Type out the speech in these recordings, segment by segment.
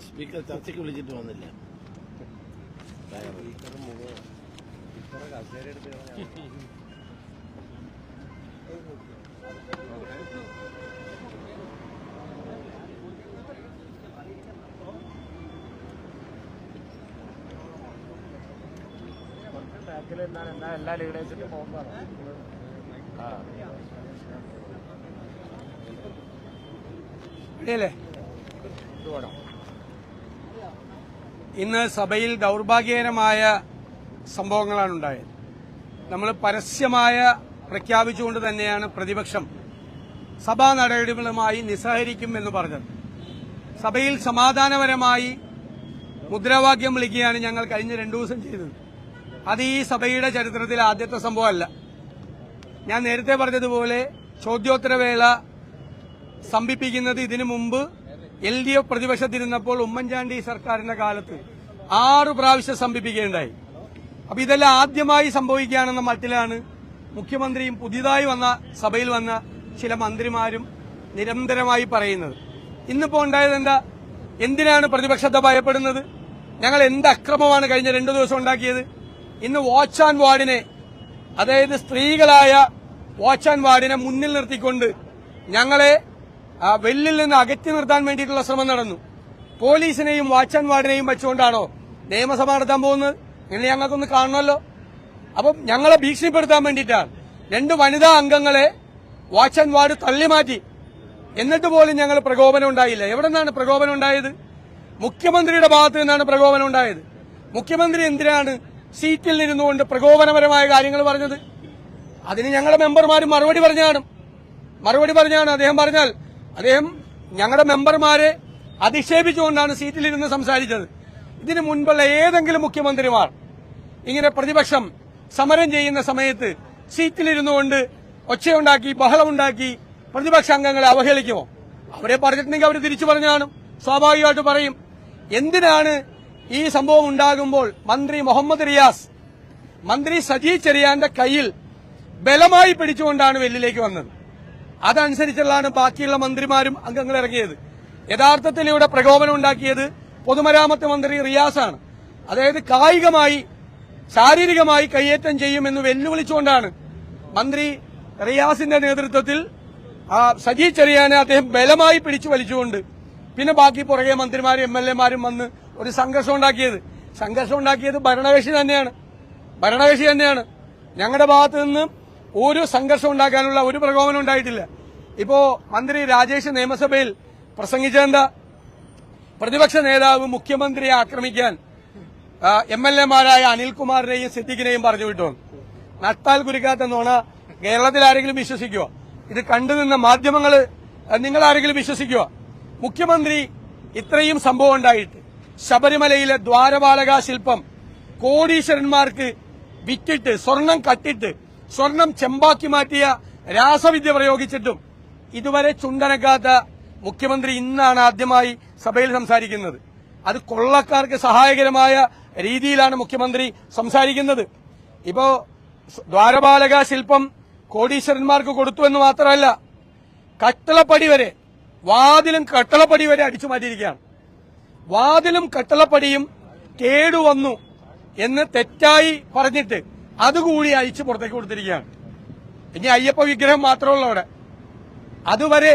Speaker ചർച്ചയ്ക്ക് വിളിച്ചിട്ട് വന്നില്ല. എല്ലാ ലീഡേഴ്സിന്റെ പോകുന്നതാണ് ഇന്ന് സഭയിൽ ദൗർഭാഗ്യകരമായ സംഭവങ്ങളാണ് ഉണ്ടായത്. നമ്മൾ പരസ്യമായ പ്രഖ്യാപിച്ചുകൊണ്ട് തന്നെയാണ് പ്രതിപക്ഷം സഭാ നടപടികളുമായി നിസ്സഹരിക്കും എന്ന് പറഞ്ഞത്. സഭയിൽ സമാധാനപരമായി മുദ്രാവാക്യം വിളിക്കുകയാണ് ഞങ്ങൾ കഴിഞ്ഞ രണ്ടു ദിവസം ചെയ്തത്. അത് ഈ സഭയുടെ ചരിത്രത്തിൽ ആദ്യത്തെ സംഭവമല്ല. ഞാൻ നേരത്തെ പറഞ്ഞതുപോലെ ചോദ്യോത്തരവേള സംഭിപ്പിക്കുന്നത് ഇതിനു മുമ്പ് എൽ ഡി എഫ് പ്രതിപക്ഷത്തിരുന്നപ്പോൾ ഉമ്മൻചാണ്ടി സർക്കാരിന്റെ കാലത്ത് ആറു പ്രാവശ്യം സംഭിപ്പിക്കുകയുണ്ടായി. അപ്പൊ ഇതെല്ലാം ആദ്യമായി സംഭവിക്കുകയാണെന്ന മട്ടിലാണ് മുഖ്യമന്ത്രിയും പുതിയതായി വന്ന സഭയിൽ വന്ന ചില മന്ത്രിമാരും നിരന്തരമായി പറയുന്നത്. ഇന്നിപ്പോ ഉണ്ടായത് എന്താ? എന്തിനാണ് പ്രതിപക്ഷത്തെ ഭയപ്പെടുന്നത്? ഞങ്ങൾ എന്ത് അക്രമമാണ് കഴിഞ്ഞ രണ്ടു ദിവസം ഉണ്ടാക്കിയത്? ഇന്ന് വാച്ച് ആൻഡ് വാർഡിനെ അതായത് സ്ത്രീകളായ വാച്ച് ആൻഡ് വാർഡിനെ മുന്നിൽ നിർത്തിക്കൊണ്ട് ഞങ്ങളെ ആ, വെല്ലിൽ നിന്ന് അകറ്റി നിർത്താൻ വേണ്ടിയിട്ടുള്ള ശ്രമം നടന്നു. പോലീസിനെയും വാച്ച് ആൻഡ് വാർഡിനെയും വെച്ചുകൊണ്ടാണോ നിയമസഭ നടത്താൻ പോകുന്നത്? ഇങ്ങനെ ഞങ്ങൾക്കൊന്ന് കാണണമല്ലോ. അപ്പം ഞങ്ങളെ ഭീഷണിപ്പെടുത്താൻ വേണ്ടിയിട്ടാണ് രണ്ട് വനിതാ അംഗങ്ങളെ വാച്ച് ആൻഡ് വാർഡ് തള്ളി മാറ്റി എന്നിട്ട് പോലും ഞങ്ങൾ പ്രകോപനം ഉണ്ടായില്ല. എവിടെ നിന്നാണ് പ്രകോപനം ഉണ്ടായത്? മുഖ്യമന്ത്രിയുടെ ഭാഗത്ത് നിന്നാണ് പ്രകോപനം ഉണ്ടായത്. മുഖ്യമന്ത്രി എന്തിനാണ് സീറ്റിൽ നിന്നുകൊണ്ട് പ്രകോപനപരമായ കാര്യങ്ങൾ പറഞ്ഞത്? അതിന് ഞങ്ങളുടെ മെമ്പർമാരും മറുപടി പറഞ്ഞാണ്. മറുപടി പറഞ്ഞാണ്. അദ്ദേഹം പറഞ്ഞാൽ അദ്ദേഹം ഞങ്ങളുടെ മെമ്പർമാരെ അധിക്ഷേപിച്ചുകൊണ്ടാണ് സീറ്റിലിരുന്ന് സംസാരിച്ചത്. ഇതിനു മുൻപുള്ള ഏതെങ്കിലും മുഖ്യമന്ത്രിമാർ ഇങ്ങനെ പ്രതിപക്ഷം സമരം ചെയ്യുന്ന സമയത്ത് സീറ്റിലിരുന്നു കൊണ്ട് ഒച്ചയുണ്ടാക്കി ബഹളമുണ്ടാക്കി പ്രതിപക്ഷ അംഗങ്ങളെ അവഹേളിക്കുമോ? അവരെ പറഞ്ഞിട്ടുണ്ടെങ്കിൽ അവർ തിരിച്ചു പറഞ്ഞാണ്. സ്വാഭാവികമായിട്ട് പറയും. എന്തിനാണ് ഈ സംഭവം ഉണ്ടാകുമ്പോൾ മന്ത്രി മുഹമ്മദ് റിയാസ് മന്ത്രി സജി ചെറിയാന്റെ കയ്യിൽ ബലമായി പിടിച്ചുകൊണ്ടാണ് വെല്ലിലേക്ക് വന്നത്? അതനുസരിച്ചുള്ളതാണ് ബാക്കിയുള്ള മന്ത്രിമാരും അംഗങ്ങൾ ഇറങ്ങിയത്. യഥാർത്ഥത്തിൽ ഇവിടെ പ്രകോപനം ഉണ്ടാക്കിയത് പൊതുമരാമത്ത് മന്ത്രി റിയാസാണ്. അതായത് കായികമായി ശാരീരികമായി കയ്യേറ്റം ചെയ്യുമെന്ന് വെല്ലുവിളിച്ചുകൊണ്ടാണ് മന്ത്രി റിയാസിന്റെ നേതൃത്വത്തിൽ സജി ചെറിയാനെ അദ്ദേഹം ബലമായി പിടിച്ചു വലിച്ചുകൊണ്ട് പിന്നെ ബാക്കി പുറകെ മന്ത്രിമാരും എം എൽ എമാരും വന്ന് ഒരു സംഘർഷം ഉണ്ടാക്കിയത്. സംഘർഷം ഉണ്ടാക്കിയത് ഭരണകക്ഷി തന്നെയാണ്. ഭരണകക്ഷി തന്നെയാണ്. ഞങ്ങളുടെ ഭാഗത്ത് നിന്ന് ഒരു സംഘർഷം ഉണ്ടാക്കാനുള്ള ഒരു പ്രകോപനം ഉണ്ടായിട്ടില്ല. ഇപ്പോ മന്ത്രി രാജേഷ് നിയമസഭയിൽ പ്രസംഗിച്ചെന്താ പ്രതിപക്ഷ നേതാവ് മുഖ്യമന്ത്രിയെ ആക്രമിക്കാൻ എം എൽ എമാരായ അനിൽകുമാറിനെയും സിദ്ദിഖിനെയും പറഞ്ഞു വിട്ടു? നട്ടാൽ കുരുക്കാത്ത നോണ കേരളത്തിൽ ആരെങ്കിലും വിശ്വസിക്കുവോ? ഇത് കണ്ടുനിന്ന മാധ്യമങ്ങൾ നിങ്ങൾ ആരെങ്കിലും വിശ്വസിക്കുവോ? മുഖ്യമന്ത്രി ഇത്രയും സംഭവം ഉണ്ടായിട്ട് ശബരിമലയിലെ ദ്വാരപാലക ശില്പം കോടീശ്വരന്മാർക്ക് വിറ്റിട്ട് സ്വർണം കട്ടിട്ട് സ്വർണം ചെമ്പാക്കി മാറ്റിയ രാസവിദ്യ പ്രയോഗിച്ചിട്ടും ഇതുവരെ ചുണ്ടനക്കാത്ത മുഖ്യമന്ത്രി ഇന്നാണ് ആദ്യമായി സഭയിൽ സംസാരിക്കുന്നത്. അത് കൊള്ളക്കാർക്ക് സഹായകരമായ രീതിയിലാണ് മുഖ്യമന്ത്രി സംസാരിക്കുന്നത്. ഇപ്പോ ദ്വാരപാലക ശില്പം കോടീശ്വരന്മാർക്ക് കൊടുത്തു എന്ന് മാത്രമല്ല കട്ടളപ്പടി വരെ വാതിലും കട്ടളപ്പടി വരെ അടിച്ചു മാറ്റിയിരിക്കുകയാണ്. വാതിലും കട്ടളപ്പടിയും കേടുവന്നു എന്ന് തെറ്റായി പറഞ്ഞിട്ട് അതുകൂടി അയച്ച് പുറത്തേക്ക് കൊടുത്തിരിക്കുകയാണ്. ഇനി അയ്യപ്പ വിഗ്രഹം മാത്രമുള്ള അവിടെ. അതുവരെ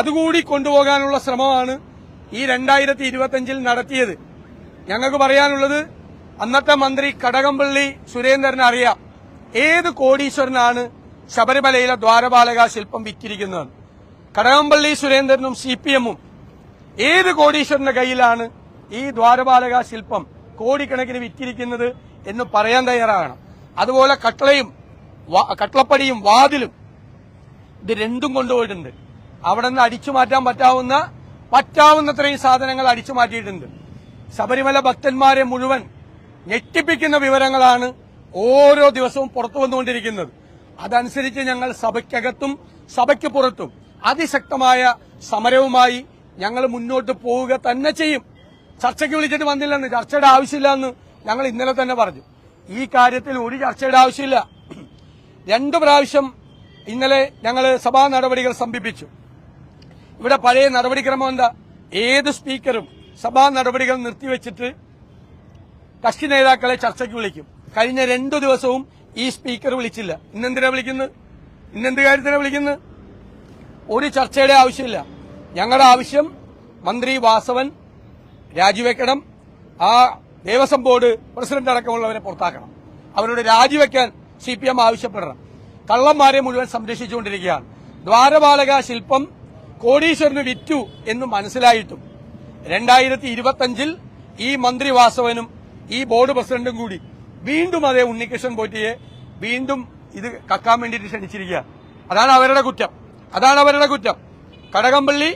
അതുകൂടി കൊണ്ടുപോകാനുള്ള ശ്രമമാണ് ഈ രണ്ടായിരത്തി ഇരുപത്തിയഞ്ചിൽ നടത്തിയത്. ഞങ്ങൾക്ക് പറയാനുള്ളത് അന്നത്തെ മന്ത്രി കടകംപള്ളി സുരേന്ദ്രൻ അറിയാം ഏത് കോടീശ്വരനാണ് ശബരിമലയിലെ ദ്വാരപാലക ശില്പം വിറ്റിരിക്കുന്നത്. കടകംപള്ളി സുരേന്ദ്രനും സി പി എമ്മും ഏത് കോടീശ്വരന്റെ കയ്യിലാണ് ഈ ദ്വാരപാലക ശില്പം കോടിക്കണക്കിന് വിറ്റിരിക്കുന്നത് എന്ന് പറയാൻ തയ്യാറാകണം. അതുപോലെ കട്ടളയും കട്ടളപ്പടിയും വാതിലും ഇത് രണ്ടും കൊണ്ടുപോയിട്ടുണ്ട്. അവിടെ നിന്ന് അടിച്ചു മാറ്റാൻ പറ്റാവുന്ന പറ്റാവുന്നത്രയും സാധനങ്ങൾ അടിച്ചു മാറ്റിയിട്ടുണ്ട്. ശബരിമല ഭക്തന്മാരെ മുഴുവൻ ഞെട്ടിപ്പിക്കുന്ന വിവരങ്ങളാണ് ഓരോ ദിവസവും പുറത്തു വന്നുകൊണ്ടിരിക്കുന്നത്. അതനുസരിച്ച് ഞങ്ങൾ സഭയ്ക്കകത്തും സഭയ്ക്ക് പുറത്തും അതിശക്തമായ സമരവുമായി ഞങ്ങൾ മുന്നോട്ട് പോവുക തന്നെ ചെയ്യും. ചർച്ചയ്ക്ക് വിളിച്ചിട്ട് വന്നില്ലെന്ന് ചർച്ചയുടെ ആവശ്യമില്ലെന്ന് ഞങ്ങൾ ഇന്നലെ തന്നെ പറഞ്ഞു. ഈ കാര്യത്തിൽ ഒരു ചർച്ചയുടെ ആവശ്യമില്ല. രണ്ടു പ്രാവശ്യം ഇന്നലെ ഞങ്ങൾ സഭാ നടപടികൾ സംഭിപ്പിച്ചു ഇവിടെ പഴയ നടപടിക്രമം എന്താ? ഏത് സ്പീക്കറും സഭാ നടപടികൾ നിർത്തിവെച്ചിട്ട് കക്ഷി നേതാക്കളെ ചർച്ചയ്ക്ക് വിളിക്കും. കഴിഞ്ഞ രണ്ടു ദിവസവും ഈ സ്പീക്കർ വിളിച്ചില്ല. ഇന്നെന്തിനാ വിളിക്കുന്നത് ഇന്നെന്ത് കാര്യത്തിനാ വിളിക്കുന്നത് ഒരു ചർച്ചയുടെ ആവശ്യമില്ല. ഞങ്ങളുടെ ആവശ്യം മന്ത്രി വാസവൻ രാജിവെക്കണം. ആ ദേവസ്വം ബോർഡ് പ്രസിഡന്റ് അടക്കമുള്ളവരെ പുറത്താക്കണം. അവരോട് രാജിവെക്കാൻ സി പി എം ആവശ്യപ്പെടണം. കള്ളന്മാരെ മുഴുവൻ സംരക്ഷിച്ചുകൊണ്ടിരിക്കുകയാണ്. ദ്വാരപാലക ശില്പം കോടീശ്വരന് വിറ്റു എന്ന് മനസ്സിലായിട്ടും രണ്ടായിരത്തി ഇരുപത്തിയഞ്ചിൽ ഈ മന്ത്രി വാസവനും ഈ ബോർഡ് പ്രസിഡന്റും കൂടി വീണ്ടും അതേ ഉണ്ണികൃഷ്ണൻ പോറ്റിയെ വീണ്ടും ഇത് കക്കാൻ വേണ്ടിയിട്ട് ക്ഷണിച്ചിരിക്കുക. അതാണ് അവരുടെ കുറ്റം. അതാണ് അവരുടെ കുറ്റം. കടകംപള്ളി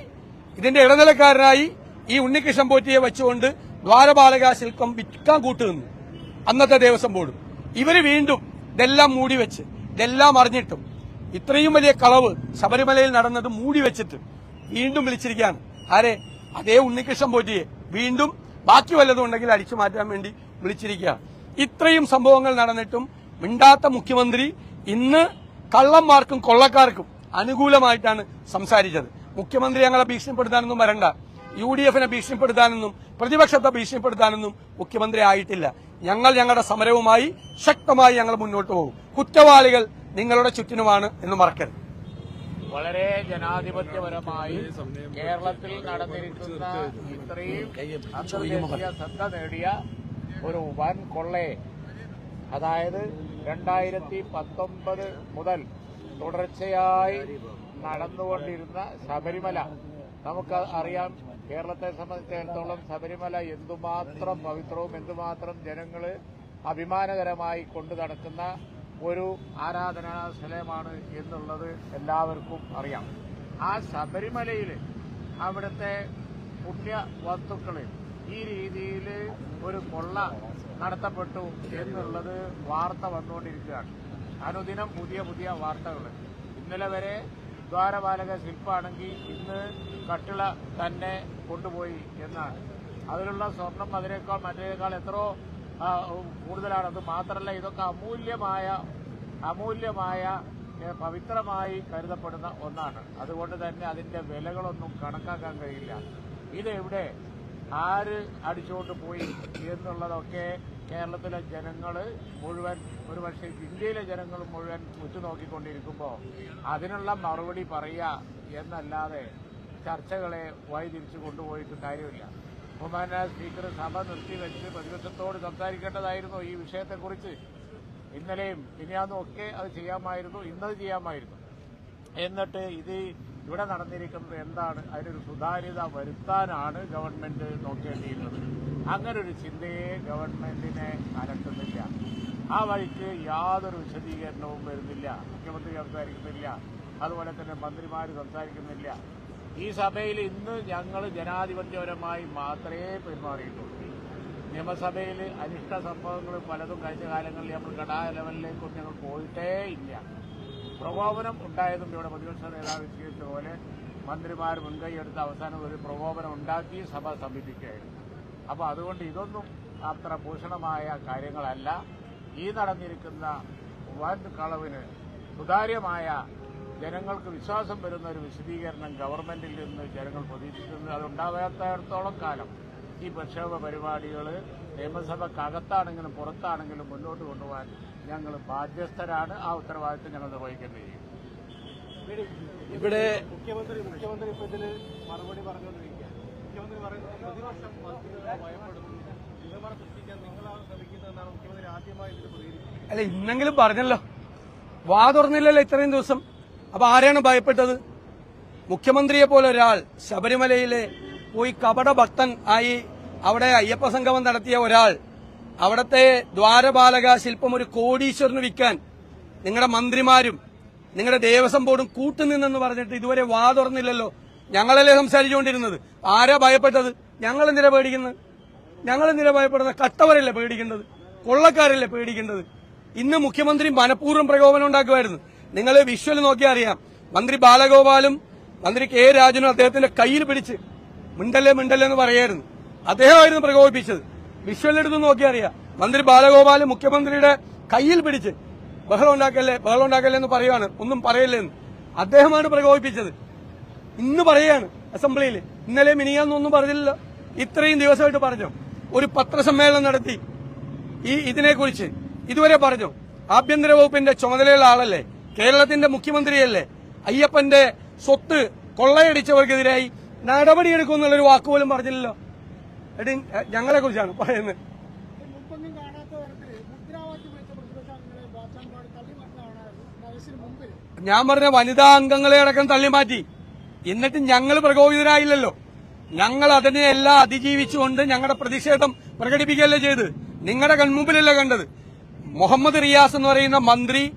ഇതിന്റെ ഇടനിലക്കാരനായി ഈ ഉണ്ണികൃഷ്ണൻ പോറ്റിയെ വെച്ചുകൊണ്ട് ദ്വാരപാലക ശില്പം വിൽക്കാൻ കൂട്ടുനിന്നു അന്നത്തെ ദേവസ്വം ബോർഡ്. ഇവർ വീണ്ടും ഇതെല്ലാം മൂടി വെച്ച് ഇതെല്ലാം അറിഞ്ഞിട്ടും ഇത്രയും വലിയ കളവ് ശബരിമലയിൽ നടന്നത് മൂടി വെച്ചിട്ട് വീണ്ടും വിളിച്ചിരിക്കുകയാണ്. ആരെ? അതേ ഉണ്ണികൃഷ്ണൻ പോറ്റിയെ. വീണ്ടും ബാക്കി വല്ലതും ഉണ്ടെങ്കിൽ അടിച്ചു മാറ്റാൻ വേണ്ടി വിളിച്ചിരിക്കുക ഇത്രയും സംഭവങ്ങൾ നടന്നിട്ടും മിണ്ടാത്ത മുഖ്യമന്ത്രി ഇന്ന് കള്ളന്മാർക്കും കൊള്ളക്കാർക്കും അനുകൂലമായിട്ടാണ് സംസാരിച്ചത്. മുഖ്യമന്ത്രി ഞങ്ങളെ ഭീഷണിപ്പെടുത്താനൊന്നും വരണ്ട. യു ഡി എഫിനെ ഭീഷണിപ്പെടുത്താനൊന്നും പ്രതിപക്ഷത്തെ ഭീഷണിപ്പെടുത്താനൊന്നും മുഖ്യമന്ത്രി ആയിട്ടില്ല. ഞങ്ങൾ ഞങ്ങളുടെ സമരവുമായി ശക്തമായി ഞങ്ങൾ മുന്നോട്ട് പോകും. കുറ്റവാളികൾ നിങ്ങളുടെ ചുറ്റിനുമാണ് എന്ന് മറക്കരുത്. വളരെ ജനാധിപത്യപരമായി കേരളത്തിൽ നടന്നിരിക്കുന്ന ഇത്രയും ശ്രദ്ധ നേടിയ ഒരു വൻ കൊള്ളയെ അതായത് രണ്ടായിരത്തി പത്തൊമ്പത് മുതൽ തുടർച്ചയായി നടന്നുകൊണ്ടിരുന്ന ശബരിമല നമുക്ക് അറിയാം കേരളത്തെ സംബന്ധിച്ചിടത്തോളം ശബരിമല എന്തുമാത്രം പവിത്രവും എന്തുമാത്രം ജനങ്ങൾ അഭിമാനകരമായി കൊണ്ടു നടക്കുന്ന ഒരു ആരാധനാ സ്ഥലമാണ് എന്നുള്ളത് എല്ലാവർക്കും അറിയാം. ആ ശബരിമലയിൽ അവിടുത്തെ പുണ്യ വസ്തുക്കൾ ഈ രീതിയിൽ ഒരു കൊള്ള നടത്തപ്പെട്ടു എന്നുള്ളത് വാർത്ത വന്നുകൊണ്ടിരിക്കുകയാണ്. അനുദിനം പുതിയ പുതിയ വാർത്തകൾ ഇന്നലെ വരെ ദ്വാരപാലക ശില്പാണെങ്കിൽ ഇന്ന് കട്ടിള തന്നെ കൊണ്ടുപോയി എന്നാണ്. അതിലുള്ള സ്വർണം അതിനേക്കാൾ മറ്റേക്കാൾ എത്രയോ കൂടുതലാണ്. അത് മാത്രമല്ല ഇതൊക്കെ അമൂല്യമായ അമൂല്യമായ പവിത്രമായി കരുതപ്പെടുന്ന ഒന്നാണ്. അതുകൊണ്ട് തന്നെ അതിന്റെ വിലകളൊന്നും കണക്കാക്കാൻ കഴിയില്ല. ഇതെവിടെ? ആര് അടിച്ചുകൊണ്ട് പോയി എന്നുള്ളതൊക്കെ കേരളത്തിലെ ജനങ്ങൾ മുഴുവൻ ഒരു ഒരുപക്ഷെ ഇന്ത്യയിലെ ജനങ്ങൾ മുഴുവൻ ഉറ്റുനോക്കിക്കൊണ്ടിരിക്കുമ്പോൾ അതിനുള്ള മറുപടി പറയുക എന്നല്ലാതെ ചർച്ചകളെ വഴിതിരിച്ചു കൊണ്ടുപോയിട്ട് കാര്യമില്ല. ബഹുമാനായ സ്പീക്കർ സഭ നിർത്തിവെച്ച് പ്രതിപക്ഷത്തോട് സംസാരിക്കേണ്ടതായിരുന്നു ഈ വിഷയത്തെക്കുറിച്ച്. ഇന്നലെയും ഇനിയാന്നും ഒക്കെ അത് ചെയ്യാമായിരുന്നു ഇന്നത് ചെയ്യാമായിരുന്നു. എന്നിട്ട് ഇത് ഇവിടെ നടന്നിരിക്കുന്നത് എന്താണ്? അതിനൊരു സുതാര്യത വരുത്താനാണ് ഗവൺമെന്റ് നോക്കേണ്ടിയിരുന്നത്. അങ്ങനെ ഒരു ചിന്തയെ ഗവൺമെന്റിനെ അലട്ടുന്നില്ല. ആ വഴിക്ക് യാതൊരു വിശദീകരണവും വരുന്നില്ല. മുഖ്യമന്ത്രി സംസാരിക്കുന്നില്ല. അതുപോലെ തന്നെ മന്ത്രിമാർ സംസാരിക്കുന്നില്ല. ഈ സഭയിൽ ഇന്ന് ഞങ്ങൾ ജനാധിപത്യപരമായി മാത്രമേ പെരുമാറിയിട്ടുള്ളൂ. നിയമസഭയിൽ അനിഷ്ട സംഭവങ്ങൾ പലതും കഴിഞ്ഞ കാലങ്ങളിൽ നമ്മൾ കടാ ലെവലിലേക്കൊന്നും ഞങ്ങൾ പോയിട്ടേ ഇല്ല. പ്രകോപനം ഉണ്ടായതും ഇവിടെ പ്രതിപക്ഷ നേതാവ് വിശദീകരിച്ച പോലെ മന്ത്രിമാർ മുൻകൈയെടുത്ത് അവസാനം ഒരു പ്രകോപനം ഉണ്ടാക്കി സഭ സമീപിക്കുകയായിരുന്നു. അപ്പോൾ അതുകൊണ്ട് ഇതൊന്നും അത്ര ഭൂഷണമായ കാര്യങ്ങളല്ല. ഈ നടന്നിരിക്കുന്ന വൻ കളവിന് സുതാര്യമായ ജനങ്ങൾക്ക് വിശ്വാസം വരുന്ന ഒരു വിശദീകരണം ഗവൺമെന്റിൽ നിന്ന് ജനങ്ങൾ പ്രതീക്ഷിക്കുന്നത് അതുണ്ടാകാത്തടത്തോളം കാലം ഈ പ്രക്ഷോഭ പരിപാടികൾ നിയമസഭക്കകത്താണെങ്കിലും പുറത്താണെങ്കിലും മുന്നോട്ട് കൊണ്ടുപോകാൻ ഞങ്ങൾ ബാധ്യസ്ഥരാണ്. ആ ഉത്തരവാദിത്തം ഞങ്ങൾ നിർവഹിക്കേണ്ടിയിരിക്കും ഇവിടെ മുഖ്യമന്ത്രി മുഖ്യമന്ത്രി ഇപ്പൊ ഇതിൽ മറുപടി പറഞ്ഞുകൊണ്ടിരിക്കുക മുഖ്യമന്ത്രി പറയുന്നത് പ്രതിപക്ഷം സൃഷ്ടിക്കാൻ ആദ്യമായി ഇതിൽ അല്ല ഇന്നെങ്കിലും പറഞ്ഞല്ലോ. വാ തുറന്നില്ലല്ലോ ഇത്രയും ദിവസം. അപ്പൊ ആരാണ് ഭയപ്പെട്ടത്? മുഖ്യമന്ത്രിയെ പോലെ ഒരാൾ ശബരിമലയിലെ പോയി കപട ഭക്തൻ ആയി അവിടെ അയ്യപ്പ സംഗമം നടത്തിയ ഒരാൾ അവിടത്തെ ദ്വാരപാലക ശില്പം ഒരു കോടീശ്വരന് വിൽക്കാൻ നിങ്ങളുടെ മന്ത്രിമാരും നിങ്ങളുടെ ദേവസ്വം ബോർഡും കൂട്ടുനിന്നെന്ന് പറഞ്ഞിട്ട് ഇതുവരെ വാ തുറന്നില്ലല്ലോ. ഞങ്ങളല്ലേ സംസാരിച്ചുകൊണ്ടിരുന്നത്? ആരാ ഭയപ്പെട്ടത്? ഞങ്ങൾ എന്തിനാ പേടിക്കുന്നത്? ഞങ്ങൾ എന്തിനാ ഭയപ്പെടുന്നത്? കട്ടവരല്ലേ പേടിക്കേണ്ടത്? കൊള്ളക്കാരല്ലേ പേടിക്കേണ്ടത്? ഇന്ന് മുഖ്യമന്ത്രി മനഃപൂർവം പ്രകോപനം ഉണ്ടാക്കുമായിരുന്നു. നിങ്ങൾ വിഷ്വൽ നോക്കിയാൽ അറിയാം. മന്ത്രി ബാലഗോപാലും മന്ത്രി കെ രാജനും അദ്ദേഹത്തിന്റെ കയ്യിൽ പിടിച്ച് മിണ്ടല്ലേ മിണ്ടല്ലേ എന്ന് പറയായിരുന്നു. അദ്ദേഹമായിരുന്നു പ്രകോപിപ്പിച്ചത്. വിഷ്വൽ എടുത്ത് നോക്കിയാൽ അറിയാം. മന്ത്രി ബാലഗോപാൽ മുഖ്യമന്ത്രിയുടെ കയ്യിൽ പിടിച്ച് ബഹളം ഉണ്ടാക്കല്ലേ ബഹളം ഉണ്ടാക്കല്ലേ എന്ന് പറയുവാണ്. ഒന്നും പറയല്ലേ എന്ന് അദ്ദേഹമാണ് പ്രകോപിപ്പിച്ചത്. ഇന്ന് പറയാണ് അസംബ്ലിയിൽ ഇന്നലെ മിനിയാന്നൊന്നും പറഞ്ഞില്ല ഇത്രയും ദിവസമായിട്ട് പറഞ്ഞു. ഒരു പത്രസമ്മേളനം നടത്തി. ഈ ഇതിനെക്കുറിച്ച് ഇതുവരെ പറഞ്ഞു. ആഭ്യന്തര വകുപ്പിന്റെ ചുമതലയുള്ള ആളല്ലേ. കേരളത്തിന്റെ മുഖ്യമന്ത്രിയല്ലേ. അയ്യപ്പന്റെ സ്വത്ത് കൊള്ളയടിച്ചവർക്കെതിരായി നടപടിയെടുക്കും എന്നുള്ളൊരു വാക്കുപോലും പറഞ്ഞില്ലല്ലോ. എടി ഞങ്ങളെ കുറിച്ചാണ് പറയുന്നത്. ഞാൻ പറഞ്ഞ വനിതാ അംഗങ്ങളെ അടക്കം തള്ളിമാറ്റി. എന്നിട്ട് ഞങ്ങൾ പ്രകോപിതരായില്ലല്ലോ. ഞങ്ങൾ അതിനെ എല്ലാം അതിജീവിച്ചുകൊണ്ട് ഞങ്ങളുടെ പ്രതിഷേധം പ്രകടിപ്പിക്കുകയല്ലേ ചെയ്ത്. നിങ്ങളുടെ കൺമുമ്പിലല്ലേ കണ്ടത്. മുഹമ്മദ് റിയാസ് എന്ന് പറയുന്ന മന്ത്രി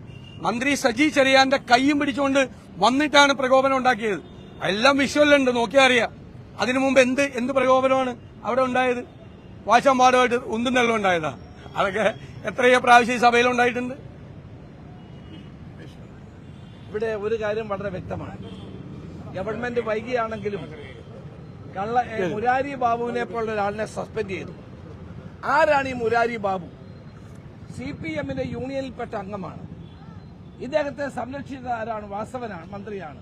മന്ത്രി സജി ചെറിയാന്റെ കൈയും പിടിച്ചുകൊണ്ട് വന്നിട്ടാണ് പ്രകോപനം ഉണ്ടാക്കിയത്. എല്ലാം വിഷ്വലുണ്ട് നോക്കിയാൽ അറിയാം. അതിനു മുമ്പ് എന്ത് എന്ത് പ്രകോപനമാണ് അവിടെ ഉണ്ടായത്? വാശാമ്പാടുമായിട്ട് ഉന്തും തള്ളും ഉണ്ടായതാ. അതൊക്കെ എത്രയോ പ്രാവശ്യം ഈ സഭയിൽ ഉണ്ടായിട്ടുണ്ട്. ഇവിടെ ഒരു കാര്യം വളരെ വ്യക്തമാണ്. ഗവൺമെന്റ് വൈകിയാണെങ്കിലും കള്ള മുരാരി ബാബുവിനെ പോലുള്ള ഒരാളിനെ സസ്പെൻഡ് ചെയ്തു. ആരാണ് ഈ മുരാരി ബാബു? സി പി എമ്മിന്റെ യൂണിയനിൽപ്പെട്ട അംഗമാണ്. ഇദ്ദേഹത്തെ സംരക്ഷിച്ച ആരാണ്? വാസവനാണ് മന്ത്രിയാണ്.